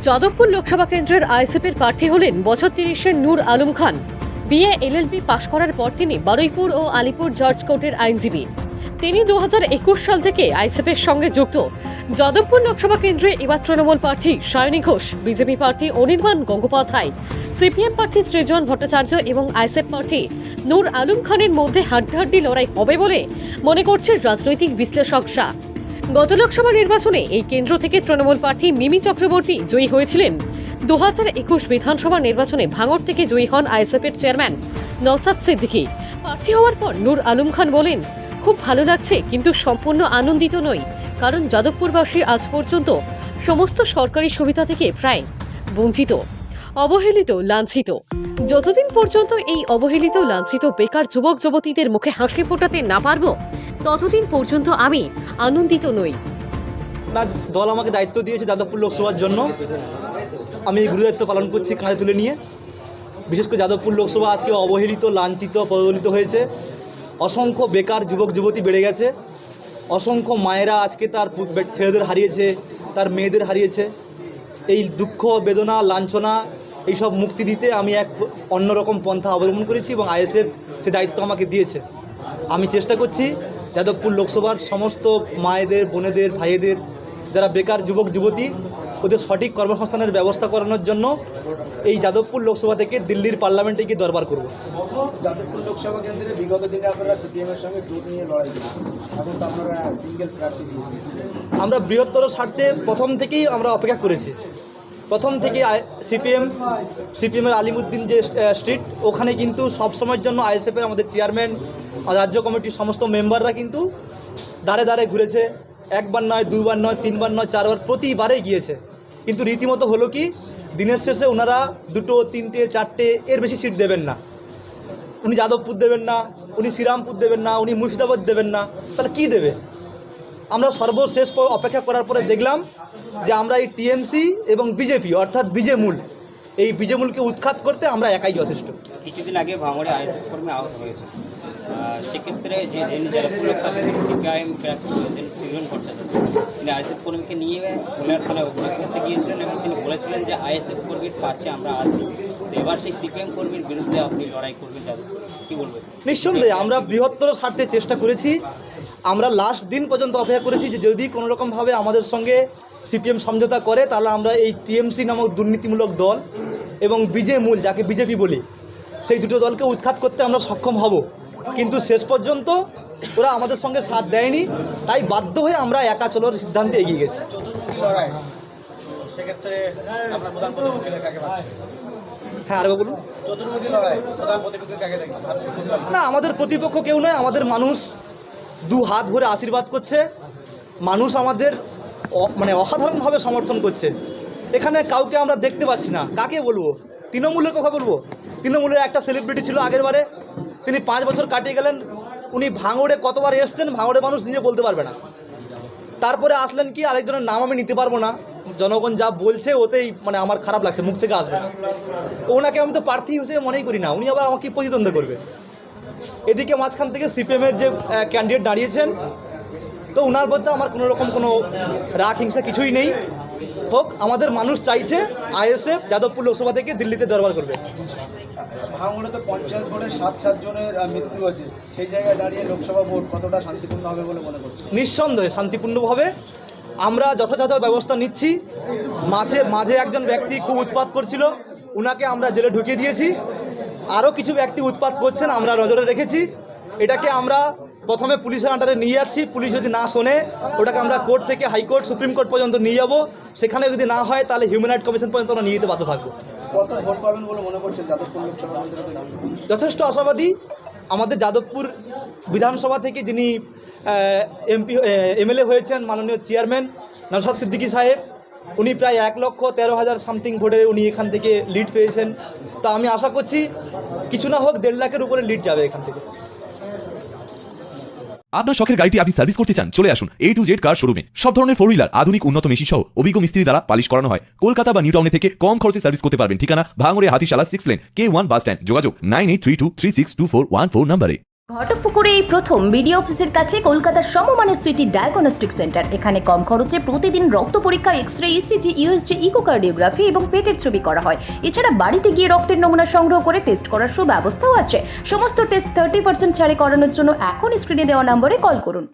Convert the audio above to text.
যাদবপুর লোকসভা কেন্দ্রের আইএসএফের প্রার্থী হলেন বছর তিরিশের Nur Alam Khan. BA LLB pass করার পর তিনি বারুইপুর ও আলিপুর জর্জ কোর্টের আইনজীবী। তিনি দু হাজার একুশ সাল থেকে আইএসএফের সঙ্গে যুক্ত। যাদবপুর লোকসভা কেন্দ্রে এবার তৃণমূল প্রার্থী সায়নী ঘোষ, বিজেপি প্রার্থী অনির্বাণ গঙ্গোপাধ্যায়, সিপিএম প্রার্থী সৃজন ভট্টাচার্য এবং আইএসএফ প্রার্থী নূর আলম খানের মধ্যে হাড্ডাহাড্ডি লড়াই হবে বলে মনে করছে রাজনৈতিক বিশ্লেষকরা। গত লোকসভা নির্বাচনে এই কেন্দ্র থেকে তৃণমূল প্রার্থী মিমি চক্রবর্তী জয়ী হয়েছিলেন। দু হাজার একুশ বিধানসভা নির্বাচনে ভাঙড় থেকে জয়ী হন আইএসএফের চেয়ারম্যান নওসাদ সিদ্দিকী। প্রার্থী হওয়ার পর নূর আলম খান বলেন, খুব ভালো লাগছে, কিন্তু সম্পূর্ণ আনন্দিত নই, কারণ যাদবপুরবাসী আজ পর্যন্ত সমস্ত সরকারি সুবিধা থেকে প্রায় বঞ্চিত, অবহেলিত, লাঞ্ছিত। যতদিন পর্যন্ত এই অবহেলিত, লাঞ্ছিত, বেকার যুবক, যুবতীদের মুখে হাসি ফোটাতে না পারব, ততদিন পর্যন্ত আমি আনন্দিত নই। না, দল আমাকে দায়িত্ব দিয়েছে যাদবপুর লোকসভার জন্য। আমি এই গুরুদায়িত্ব পালন করছি কাঁধে তুলে নিয়ে। বিশেষ করে যাদবপুর লোকসভা আজকে অবহেলিত, লাঞ্ছিত প্রদলিত হয়েছে। অসংখ্য বেকার যুবক, যুবতী বেড়ে গেছে। অসংখ্য মায়েরা আজকে তার ছেলেদের হারিয়েছে, তার মেয়েদের হারিয়েছে। এই দুঃখ, বেদনা, লাঞ্ছনা এইসব মুক্তি দিতে আমি এক অন্যরকম পন্থা অবলম্বন করেছি এবং আইএসএফ সে দায়িত্ব আমাকে দিয়েছে। আমি চেষ্টা করছি যাদবপুর লোকসভার সমস্ত মায়েদের বোনেদের ভাইয়েদের যারা বেকার যুবক যুবতী ওদের সঠিক কর্মসংস্থানের ব্যবস্থা করানোর জন্য এই যাদবপুর লোকসভা থেকে দিল্লির পার্লামেন্টে গিয়ে দরবার করব। যাদবপুর লোকসভা কেন্দ্রে বিগত দিনে আপনারা সিপিএম সঙ্গে জোট নিয়ে লড়াই এখন তো আপনারা সিঙ্গেল প্রার্থী আমরা বৃহত্তর স্বার্থে প্রথম থেকেই আমরা অপেক্ষা করেছি। প্রথম থেকে সিপিএম, সিপিএমের আলিমুদ্দিন যে স্ট্রিট ওখানে কিন্তু সব সময়ের জন্য আইএসএফের আমাদের চেয়ারম্যান রাজ্য কমিটির সমস্ত মেম্বাররা কিন্তু দাঁড়ে দাঁড়ে ঘুরেছে। একবার নয় দুইবার নয়, তিনবার নয়, চারবার প্রতিবারে গিয়েছে। কিন্তু রীতিমতো হলো কি, দিনের শেষে ওনারা দুটো, তিনটে, চারটে এর বেশি সিট দেবেন না। উনি যাদবপুর দেবেন না, উনি শ্রীরামপুর দেবেন না, উনি মুর্শিদাবাদ দেবেন না, তাহলে কি দেবে? আমরা সর্বশেষ অপেক্ষা করার পরে দেখলাম যে আমরা এই টিএমসি এবং বিজেপি অর্থাৎ বিজেমূল এই বিজেমূলকে উৎখাত করতে আমরা একাই যথেষ্ট। কিছুদিন আগে ভাঙড়ে আইএসএফ কর্মী আহত হয়েছে। সেক্ষেত্রে যে যারা সিপিআইএম সৃজন ভট্টাচার্য। তিনি আইএসএফ কর্মীকে নিয়ে পুলিয়ার থানায় অভিযোগ করতে গিয়েছিলেন এবং তিনি বলেছিলেন যে আইএসএফ কর্মীর পাশে আমরা আছি। তো এবার সেই সিপিএম কর্মীর বিরুদ্ধে আপনি লড়াই করবেন যাদব কি বলবেন? নিঃসন্দেহে আমরা বৃহত্তর স্বার্থে চেষ্টা করেছি। আমরা লাস্ট দিন পর্যন্ত অপেক্ষা করেছি যে যদি কোনোরকমভাবে আমাদের সঙ্গে সিপিএম সমঝোতা করে তাহলে আমরা এই টিএমসি নামক দুর্নীতিমূলক দল এবং বিজে মূল যাকে বিজেপি বলি সেই দুটো দলকে উৎখাত করতে আমরা সক্ষম হব। কিন্তু শেষ পর্যন্ত ওরা আমাদের সঙ্গে সাথ দেয়নি তাই বাধ্য হয়ে আমরা একা চলার সিদ্ধান্তে এগিয়ে গেছি। হ্যাঁ আরও বলুন? না আমাদের প্রতিপক্ষ কেউ নয় আমাদের মানুষ দু হাত ভরে আশীর্বাদ করছে। মানুষ আমাদের মানে অসাধারণভাবে সমর্থন করছে। এখানে কাউকে আমরা দেখতে পাচ্ছি না। কাকে বলব? তৃণমূলের কথা বলব? তৃণমূলের একটা সেলিব্রিটি ছিল আগের বারে তিনি পাঁচ বছর কাটিয়ে গেলেন। উনি ভাঙড়ে কতবার এসছেন, ভাঙড়ে মানুষ নিজে বলতে পারবে না। তারপরে আসলেন কি, আরেকজনের নাম আমি নিতে পারব না। জনগণ যা বলছে, ওতেই মানে আমার খারাপ লাগছে, মুখ থেকে আসবে না। ওনাকে আমি তো প্রার্থী হিসেবে মনেই করি না। উনি আবার আমাকে প্রতিদ্বন্দ্ব করবে। এদিকে মাঝখান থেকে সিপিএমের যে ক্যান্ডিডেট দাঁড়িয়েছেন তো ওনার মধ্যে আমার কোনো রকম কোনো রাগ হিংসা কিছুই নেই। হোক আমাদের মানুষ চাইছে আইএসএফ যাদবপুর লোকসভা থেকে দিল্লিতে দরবার করবে। ভাঙড়ে তো পঞ্চায়েত ভোটে সাত সাত মৃত্যু হয়েছে। সেই জায়গায় দাঁড়িয়ে লোকসভা ভোট কতটা শান্তিপূর্ণ হবে বলে মনে করছেন নিঃসন্দেহে শান্তিপূর্ণভাবে। আমরা যথাযথ ব্যবস্থা নিচ্ছি। মাঝে মাঝে একজন ব্যক্তি খুব উৎপাত করছিল। উনাকে আমরা জেলে ঢুকিয়ে দিয়েছি। আরও কিছু ব্যক্তি উৎপাত করছেন আমরা নজরে রেখেছি। এটাকে আমরা প্রথমে পুলিশের আন্ডারে নিয়ে যাচ্ছি। পুলিশ যদি না শোনে ওটাকে আমরা কোর্ট থেকে হাইকোর্ট সুপ্রিম কোর্ট পর্যন্ত নিয়ে যাব। সেখানে যদি না হয় তাহলে হিউম্যান রাইট কমিশন পর্যন্ত আমরা নিয়ে যেতে বাধ্য থাকব। মনে? যথেষ্ট আশাবাদী। আমাদের যাদবপুর বিধানসভা থেকে যিনি এমপি এমএলএ হয়েছেন মাননীয় চেয়ারম্যান নসাদ সিদ্দিকী সাহেব উনি প্রায় এক লক্ষ তেরো হাজার সামথিং ভোটে উনি এখান থেকে লিড পেয়েছেন। তা আমি আশা করছি কিছু না হোক দেড় লাখের উপরে লিড যাবে এখান থেকে। আপনার শখের গাড়িটি আপনি সার্ভিস করতে চান, চলে আসুন এ টু জেড কার শোরুমে সব ধরনের ফোর হুইলার আধুনিক, উন্নত মেশিন সহ অভিজ্ঞ মিস্ত্রি দ্বারা পালিশ করানো হয়। কলকাতা বা নিউ টাউনে থেকে কম খরচে সার্ভিস করতে পারবেন। ঠিকানা ভাঙরে Hatishala six lane K one bus stand যোগাযোগ nine eight three two three six two four one four নাম্বারে ঘটকপুকুরে এই প্রথম বিডিও অফিসের কাছে কলকাতার সমমানের সিটি ডায়াগনস্টিক সেন্টার। এখানে কম খরচে প্রতিদিন রক্ত পরীক্ষা X ray ECG USG echocardiography এবং পেটের ছবি করা হয়। এছাড়া বাড়িতে গিয়ে রক্তের নমুনা সংগ্রহ করে টেস্ট করার সুব্যবস্থাও আছে। সমস্ত টেস্ট থার্টি পার্সেন্ট ছাড়ে করানোর জন্য এখন স্ক্রিনে দেওয়া নম্বরে কল করুন।